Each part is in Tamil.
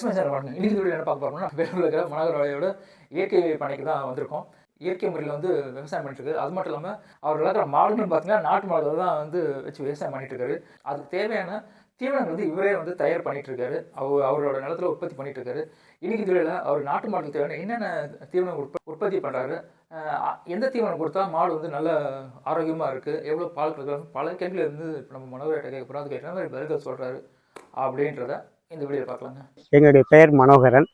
சார் வணக்கம் இன்னைக்கு வீடியோ என்ன பார்க்க போறோம்னா வேலூர்ல இருக்கிற மனோகரோட இயற்கை பணிக்கு தான் வந்திருக்கோம். இயற்கை முறையில் வந்து விவசாயம் பண்ணிட்டு அது மட்டும் இல்லாமல் அவர் வளர்க்குற மாடுன்னு பார்த்தீங்கன்னா நாட்டு மாடுகள் தான் வந்து வச்சு விவசாயம் பண்ணிட்டு இருக்காரு. அதுக்கு தேவையான தீவனங்கள் வந்து இவரே வந்து தயார் பண்ணிட்டு இருக்காரு. அவர் அவரோட நிலத்துல உற்பத்தி பண்ணிட்டு இருக்காரு. இன்னைக்கு வீடியோவில் அவர் நாட்டு மாடுக்கு தேவையான என்னென்ன தீவனம் உற்ப உற்பத்தி பண்ணுறாரு எந்த தீவனம் கொடுத்தா மாடு வந்து நல்ல ஆரோக்கியமாக இருக்குது எவ்வளோ பால் கொடுக்குறாங்க? பல கேள்விகள் வந்து இப்போ நம்ம மனோகர்கிட்ட கேட்க போகிறோம் அதுக்கு என்ன மாதிரி பதில்கள் சொல்கிறாரு அப்படின்றத இந்த வீடியோ பார்க்கலாங்க. என்னுடைய பெயர் மனோகரன்.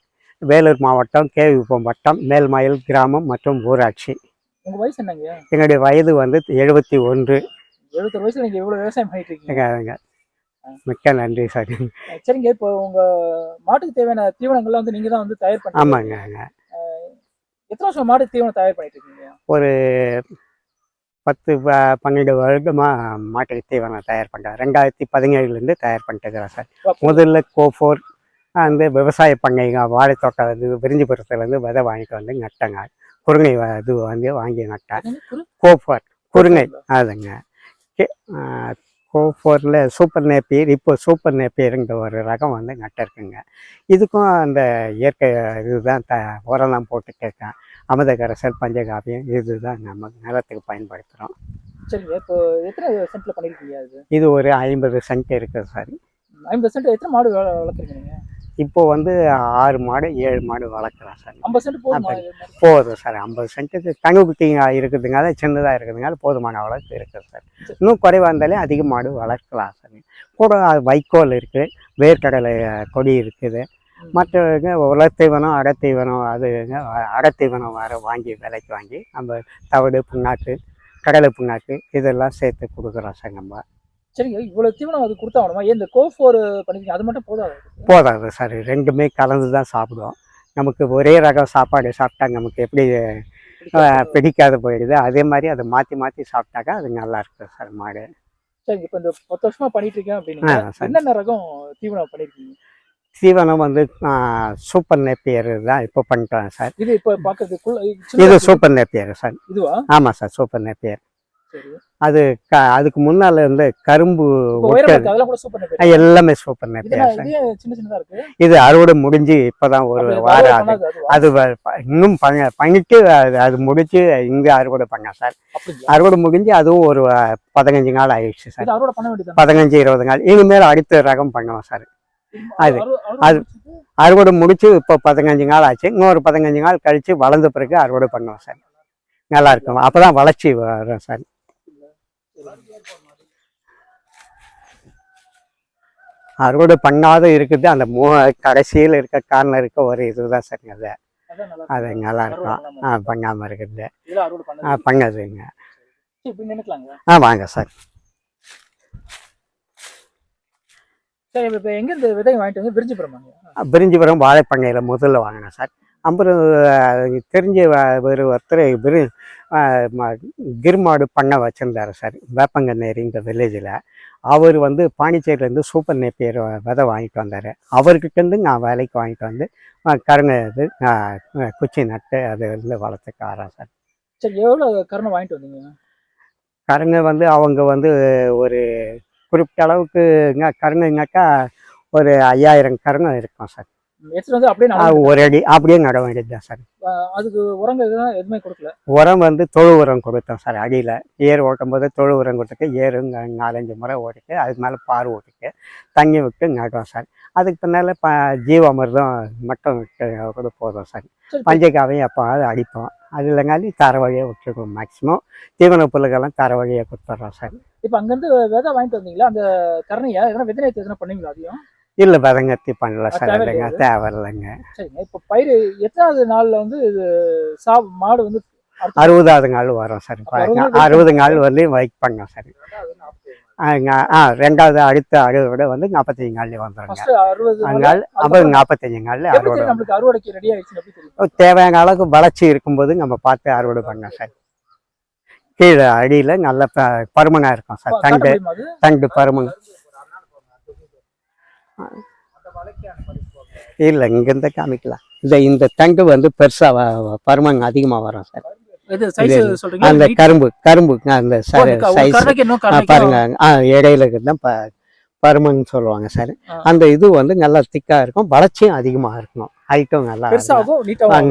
வேலூர் மாவட்டம் கேவிப்பம் வட்டம் மேல்மயில் கிராமம் மற்றும் ஊராட்சி. உங்க வயசு என்னங்க? என்னுடைய வயது வந்து எழுபத்தி ஒன்று. எழுபத்தொரு வயசுல நீங்க எவ்வளவு விவசாயம் பண்ணிட்டு இருக்கீங்க. மிக்க நன்றி சார். சரிங்க இப்போ உங்க மாட்டுக்கு தேவையான தீவனங்கள்லாம் வந்து நீங்க தான் வந்து தயார் பண்ணி ஆமாங்க எத்தனை வருஷம் மாட்டுக்கு தீவனம் தயார் பண்ணிட்டு இருக்கீங்க? ஒரு பத்து ப- பன்னெண்டு வருடமாக மாட்டுக்கு தீவனம் தயார் பண்ணுறேன் ரெண்டாயிரத்தி பதினேழுலேருந்து தயார் பண்ணிட்டு இருக்கிறேன் சார் முதல்ல கோஃபோர் அந்த விவசாய பண்ணைங்க வாழைத்தோட்டம் வந்து விரிஞ்சிபுரத்துலேருந்து விதை வாங்கிட்டு வந்து நட்டங்க. குருங்கை இது வந்து வாங்கி நட்டேன் கோஃபோர் குருங்கை அதுங்க. கோஃபோரில் சூப்பர் நேப்பியர் இப்போ சூப்பர் நேப்பியருங்கிற ஒரு ரகம் வந்து நட்டிருக்குங்க. இதுக்கும் அந்த இயற்கை இதுதான் த உரம் தான் போட்டுட்டு இருக்கேன் அமிர்தகரசல் பஞ்சகாவியம் இதுதான் நம்ம நிலத்துக்கு பயன்படுத்துகிறோம் சரிங்க இப்போ எத்தனை சென்ட்ல பண்ணிருக்கீங்க அது? இது ஒரு ஐம்பது சென்ட் இருக்குது சார். ஐம்பது சென்ட் எத்தனை மாடு வள- வளர்க்குறீங்க இப்போ வந்து ஆறு மாடு ஏழு மாடு வளர்க்குறோம் சார். ஐம்பது சென்ட் போதுமா? சார் ஐம்பது சென்ட்டுக்கு கண்ணுக்குட்டிங்க இருக்குதுங்க சின்னதாக இருக்குதுங்க போதுமான அளவுக்கு இருக்குது சார். இன்னும் குறைவாக இருந்தாலே அதிக மாடு வளர்க்கலாம் சார். கூட வைக்கோல் இருக்குது வேர்க்கடலை கொடி இருக்குது மற்றவங்க உலர்த்தீவனம் அடத்தீவனம் அதுங்க அடத்தீவனம் வர வாங்கி விலைக்கு வாங்கி நம்ம தவிடு புண்ணாக்கு கடலை புண்ணாக்கு இதெல்லாம் சேர்த்து கொடுக்குறோம் சார் நம்ம சரிங்க இவ்வளவு தீவனம் அது கொடுத்தா ஆகணுமா ஏன் இந்த கோ ஃபோர் பண்ணிருக்கீங்க அது மட்டும் போதாது? போதாது சார் ரெண்டுமே கலந்து தான் சாப்பிடுவோம். நமக்கு ஒரே ரகம் சாப்பாடு சாப்பிட்டா நமக்கு எப்படி பிடிக்காது. போயிடுது. அதே மாதிரி அதை மாற்றி மாற்றி சாப்பிட்டாக்கா அது நல்லா இருக்கும் சார் மாடு. சரிங்க இப்போ இந்த பத்து வருஷமா பண்ணிட்டு இருக்கேன் அப்படின்னு சரி. என்னென்ன ரகம் தீவனம் பண்ணிருக்கீங்க? தீவனம் வந்து சூப்பர் நேப்பியர் தான் இப்போ பண்ணிட்டோம் சார். இது இப்போ பாக்குறதுக்குள்ள இது சூப்பர் நேப்பியர் சார். இதுவா? ஆமாம் சார் சூப்பர் நேப்பியர். அது க அதுக்கு முன்னால் வந்து கரும்பு இப்போ எல்லாமே சூப்பர் நேப்பியர் சார். இதே அறுவடை முடிஞ்சு இப்போதான் ஒரு அப்ப இது வாரம் ஆகுது? அது இன்னும் பண்ண பண்ணிட்டு அது அது முடிச்சு இங்கே அறுவடை பண்ணேன் சார். அறுவடை முடிஞ்சு அதுவும் ஒரு பதினஞ்சு நாள் ஆயிடுச்சு சார். பதினஞ்சு இருபது நாள். இனிமேல் அடுத்த ரகம் பண்ணுவோம் சார். அது- அது- அறுவடை முடிச்சு இப்போ பதினஞ்சு நாள் ஆச்சு. இன்னொரு பதினஞ்சு நாள் கழிச்சு வளர்ந்த பிறகு அறுவடை பண்ணுவோம் சார். நல்லா இருக்கும். அப்பதான் வளர்ச்சி வரும் சார். அறுவடை பண்ணாத இருக்குது. அந்த மூ கடைசியில் இருக்க கார்னர் இருக்க ஒரு இதுதான் சார் அது. அது நல்லா இருக்கும். ஆ பண்ணாமல் இருக்குது. ஆ பண்ணது பண்ணதுங்க ஆ வாங்க சார். சரி இப்ப எங்க இந்த விதை வாங்கிட்டு வந்து விரிஞ்சுப்புறமாங்க பிரிஞ்சிபுரம் வாழைப்பண்ணையில் முதல்ல வாங்கினேன் சார். அப்புறம் தெரிஞ்ச ஒரு ஒருத்தர் விரு கிருமாடு பண்ண வச்சுருந்தாரு சார் வேப்பங்கநேரிங்க வில்லேஜில். அவர் வந்து பாண்டிச்சேரியிலேருந்து சூப்பர் நேப்பியர் விதை வாங்கிட்டு வந்தார். அவர்கிட்டேருந்து நான் வேலைக்கு வாங்கிட்டு வந்து கருங்க இது குச்சி நட்டு அது வந்து வளர்த்துக்காரன் சார். சரி எவ்வளவு கருணை வாங்கிட்டு வந்தீங்க? கருங்க வந்து அவங்க வந்து ஒரு குறிப்பிட்ட அளவுக்கு கருங்குனாக்கா ஒரு ஐயாயிரம் கருங்க இருக்கும் சார். ஒரு அடி அப்படியே நட வேண்டியது தான் சார் அதுக்கு உரங்கள் எதுவும் கொடுக்கல? உரம் வந்து தொழு உரம் கொடுத்தோம் சார் அடியில். ஏர் ஓட்டும் போது தொழு உரம் கொடுத்துட்டு ஏரு நாலஞ்சு முறை ஓட்டிட்டு அதுக்கு மேலே பார் ஓட்டிட்டு தண்ணி விட்டு நடுவோம் சார். அதுக்கு பின்னால் ப ஜீவாமிர்தம் மட்டும் விட்டு கூட போதும் சார். பஞ்சகாவையும் எப்போவாது அடிப்போம். அது இல்லைங்காலி தர வழியாக விட்டுருக்கோம் மேக்ஸிமம் தீவன புல்லுக்கெல்லாம் தர வழியாக கொடுத்துட்றோம் சார். இப்ப அங்க இருந்து விதை வாங்கிட்டு வந்தீங்களா? அந்த கருணையா? எதனா விதை எதனா பண்ணீங்களா அதையும் இல்லை விதங்கத்தி பண்ணல சார். இல்லைங்க அது? தேவையில்லைங்க. சரிங்க. இப்ப பயிர் எத்தனாவது நாள்ல வந்து இது சா மாடு வந்து அறுபதாவது நாள் வரும் சார். அறுபது நாள் வரலையும் பண்ணோம் சார். ஆ ரெண்டாவது அடுத்த அறுவடை வந்து நாற்பத்தஞ்சு நாள்லேயே வந்துடுங்க நாள் அப்புறம் நாற்பத்தஞ்சு நாளில் அறுவடை தேவையான அளவுக்கு வளர்ச்சி இருக்கும்போது நம்ம பார்த்து அறுவடை பண்ணோம் சார். கீழே அடியில் நல்ல ப பருமனாக இருக்கும் சார். தண்டு தண்டு பருமன் இல்லை இங்கேருந்து காமிக்கலாம் இந்த இந்த தண்டு வந்து பெருசாக பருமன் அதிகமாக வரும் சார். அந்த கரும்பு கரும்பு அந்த சைஸ் பாருங்க. இடையில இருக்குதான் ப பருமன்னு சொல்லுவாங்க சார். அந்த இது வந்து நல்லா திக்காக இருக்கும். வளர்ச்சியும் அதிகமாக இருக்கும். ஹைட்டும் நல்லா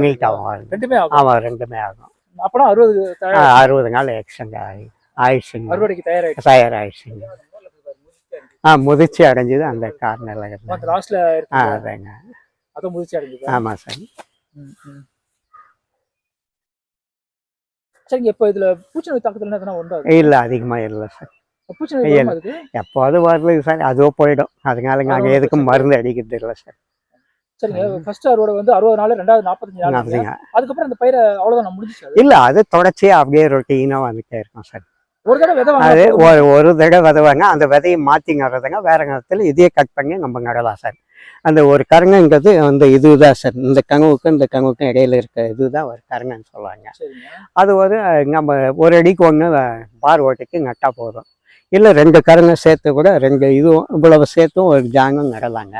நீட்டாகவும் ஆகும். ஆமாம் ரெண்டுமே ஆகும். அப்பனா அறுபது அறுபது நாள் எக்ஸ்டெண்ட் ஆகி ஆயிடுச்சுங்க. அறுவடைக்கு தயாராயிட்டு தயாராகிடுச்சுங்க ஆ முதிர்ச்சி அடைஞ்சது அந்த கார்னரில் அந்த லாஸ்ட்ல ஆ அதாங்க. அதை முதிர்ச்சி அடைஞ்சது? ஆமாம் சார். சரிங்க இப்போ இதுல பூச்சி தாக்கத்துல எதனா உண்டா? இல்லை அதிகமாக இல்லை சார். பூச்சி நோய் வருமா அதுக்கு எப்போது வருது சார்? அதுவோ போயிடும். அதனால நாங்கள் எதுக்கும் மருந்து அடிக்கிறது இல்லை சார். சரிங்க ஃபர்ஸ்ட் அறுவடை வந்து அறுபது நாள் ரெண்டாவது நாற்பத்தஞ்சு நாள் அதுக்கப்புறம் அந்த பயிரை முடிஞ்சிச்சு அது. இல்லை அது தொடர்ச்சியாக அப்படியே ரொட்டீனாக வந்துட்டே இருக்கும் சார். ஒரு தடவை அது ஒரு ஒரு தடவை விதவாங்க அந்த விதையை மாற்றி நடுறதுங்க வேற நேரத்தில் இதையே கட் பண்ணி நம்ம நடலாம் சார். அந்த ஒரு கருங்கங்கிறது அந்த இதுதான் சார். இந்த கங்குவுக்கும் இந்த கங்குவுக்கும் இடையில இருக்க இதுதான் ஒரு கருங்கன்னு சொல்லுவாங்க. அது ஒரு நம்ம ஒரு அடிக்கு ஒன்று பார் ஓட்டைக்கு நட்டா போதும். இல்லை ரெண்டு கருங்க சேர்த்து கூட ரெண்டு இதுவும் இவ்வளவு சேர்த்தும் ஒரு ஜாங்கும் நடலாங்க.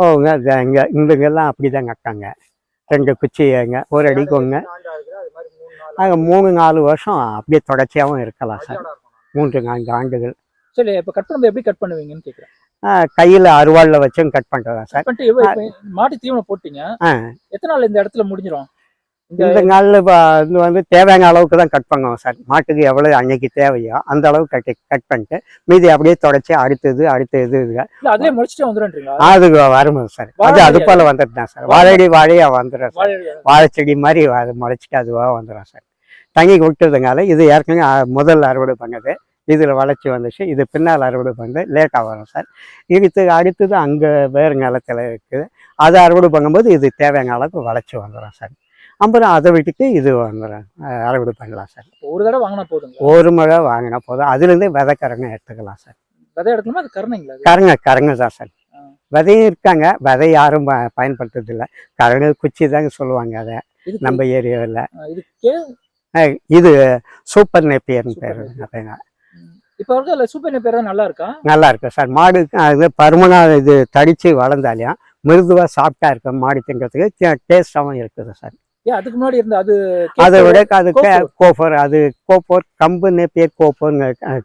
ஓங்க இங்கே இங்கெல்லாம் அப்படி தான் நட்டாங்க ரெண்டு குச்சிங்க ஒரு அடிக்கு ஒன்று ஆக மூணு நாலு வருஷம் அப்படியே தொடர்ச்சியாகவும் இருக்கலாம் சார். மூன்று நான்கு ஆண்டுகள். சரி இப்ப கட் பண்ணும்போது எப்படி கட் பண்ணுவீங்கன்னு கேக்குறேன். கையில் அருவாளில் வச்சும் கட் பண்ணுறதா சார். மாட்டு தீவனம் போட்டீங்க. ஆ. எத்தனை நாள் இந்த இடத்துல முடிஞ்சிடும் இந்த நாளில் இது வந்து தேவையான அளவுக்கு தான் கட் பண்ணுவோம் சார் மாட்டுக்கு எவ்வளோ அன்னைக்கு தேவையோ அந்த அளவுக்கு கட்டி கட் பண்ணிட்டு மீதி அப்படியே தொடச்சி அடுத்தது அடுத்த இது அதுலயே முடிச்சுட்டே அது வரும் சார் அது அது போல் வந்துட்டு தான் சார் வாழையடி வாழையா வந்துடும் சார் வாழை வாழைச்செடி மாதிரி அது முளைச்சிட்டு அதுவாக வந்துடும் சார் தங்கி விட்டுறதுனால இது ஏற்கனவே முதல் அறுவடை பண்ணது. இதில் வளர்ச்சி வந்துச்சு. இது பின்னால் அறுவடை பண்ணது. லேட்டாக வரும் சார் இதுக்கு அடுத்தது அங்கே வேறு நிலத்தில் இருக்குது. அதை அறுவடை பண்ணும்போது இது தேவையான அளவுக்கு வளர்ச்சி வந்துடும் சார் அப்புறம் அதை விட்டுட்டு இது அஹ், அறுவடை பண்ணலாம் சார்? ஒரு தடவை வாங்கினா போதுங்க ஒரு முறை வாங்கினா போதும். அதுலேருந்தே விதைக்கரங்க எடுத்துக்கலாம் சார். விதை எடுக்கணுமா? அது கருணைங்களா? கரங்க கரங்க தான் சார். விதையும் இருக்காங்க. விதை யாரும் ப- பயன்படுத்துறது இல்லை கரங்க குச்சி தாங்க சொல்லுவாங்க அதை. நம்ம ஏரியாவில். இது சூப்பர் நேப்பியர்னு பேர். நேப்பியர். அப்படிங்க இப்ப இருக்க? சூப்பர் பேர் நல்லா இருக்கா? நல்லா இருக்கு சார். மாடு அது பருமனா இது தடிச்சு வளர்ந்தாலையும் மிருதுவா சாப்பிட்டா இருக்க மாடு திங்கிறதுக்கு டேஸ்டாகவும் இருக்குது சார். அதுக்கு முன்னாடி இருந்த அது அதை விட அது கோஃபோர். கோஃபர் அது கோப்போர் கம்பு நேப்பியர் கோப்போர்னு அஹ்,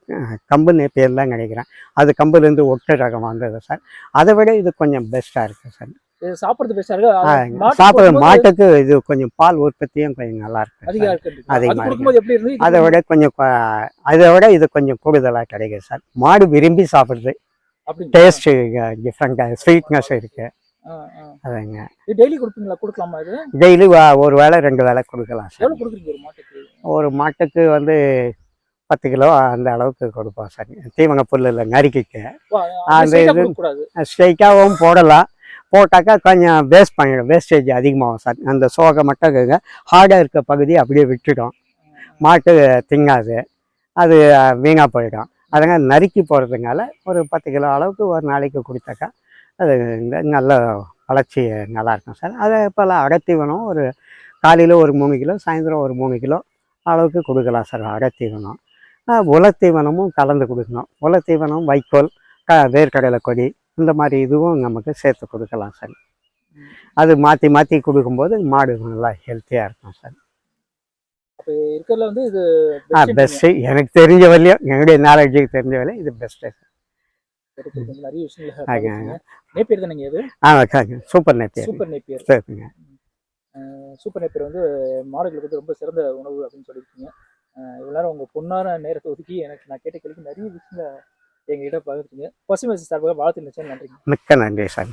கம்பு நேப்பியர் தான் நினைக்கிறேன். அது கம்புலேருந்து ஒட்டு ரகம் வந்தது சார். அதை விட இது கொஞ்சம் பெஸ்ட்டாக இருக்குது சார். சாப்பிடுறது இருக்கு? சாப்பிட்ற மாட்டுக்கு இது கொஞ்சம் பால் உற்பத்தியும் கொஞ்சம் நல்லா இருக்கு அதிகம் சார். இருக்கு. அது விட கொஞ்சம் அதை விட இது கொஞ்சம் கூடுதலாக கிடைக்குது சார். மாடு விரும்பி அப்படி டேஸ்ட் டிஃப்ரெண்ட்டாக ஸ்வீட்னஸ் இருக்கு. அதுங்க. டெய்லி கொடுப்பீங்களா? கொடுக்கலாமா இது? டெய்லி ஒரு வேளை ரெண்டு வேளை கொடுக்கலாம் சார். எவ்வளவு கொடுக்குறீங்க ஒரு மாட்டுக்கு? ஒரு மாட்டுக்கு வந்து பத்து கிலோ அந்த அளவுக்கு கொடுப்போம் சார். தீவன புல் இல்லை நறுக்கிக்க. அந்த இது- ஸ்ட்ரைட்டாகவும் போடலாம். போட்டாக்கா கொஞ்சம் வேஸ்ட் பண்ணிடும் வேஸ்டேஜ் அதிகமாகும் சார். அந்த சோகை மட்டும் ஹார்டாக இருக்க பகுதி அப்படியே விட்டுடும். மாட்டு திங்காது. அது வீணாக போயிடும். அதனால் நறுக்கி போடுறதுனால ஒரு பத்து கிலோ அளவுக்கு ஒரு நாளைக்கு கொடுத்தாக்கா அது நல்ல வளர்ச்சி நல்லா இருக்கும் சார். அதே போல் அடத்தீவனம் ஒரு காலையில் ஒரு மூணு கிலோ சாயந்தரம் ஒரு மூணு கிலோ அளவுக்கு கொடுக்கலாம் சார். அடத்தீவனம் ஆஹ் உலத்தீவனமும் கலந்து கொடுக்கணும். உலத்தீவனம் வைக்கோல் க வேர்க்கடலை கொடி இந்த மாதிரி இதுவும் நமக்கு சேர்த்து கொடுக்கலாம் சார். அது மாற்றி மாற்றி கொடுக்கும்போது மாடு நல்லா ஹெல்த்தியாக இருக்கும் சார். இருக்கிறதுல வந்து இது ஆ. பெஸ்ட்டு எனக்கு தெரிஞ்ச வரையும் என்னுடைய நாலேஜுக்கு தெரிஞ்ச வரையும் இது பெஸ்ட்டு சரி, நிறைய விஷயங்கள். நேப்பியர் தானேங்க இது? ஆ சூப்பர் நெட்டியர் சூப்பர் நேப்பியர். சரிங்க சூப்பர் நேப்பியர் வந்து மாடுகளுக்கு வந்து ரொம்ப சிறந்த உணவு அப்படின்னு சொல்லியிருக்கீங்க. அஹ் இவ்வளவு நேரம் உங்க பொன்னான நேரத்தை ஒதுக்கி எனக்கு நான் கேட்ட கேள்விக்கு நிறைய விஷயங்களை எங்ககிட்ட பகிர்ந்தீங்க. பசுமை சார்பாக வாழ்த்து நிச்சயம் நன்றிங்க. மிக்க நன்றி சார்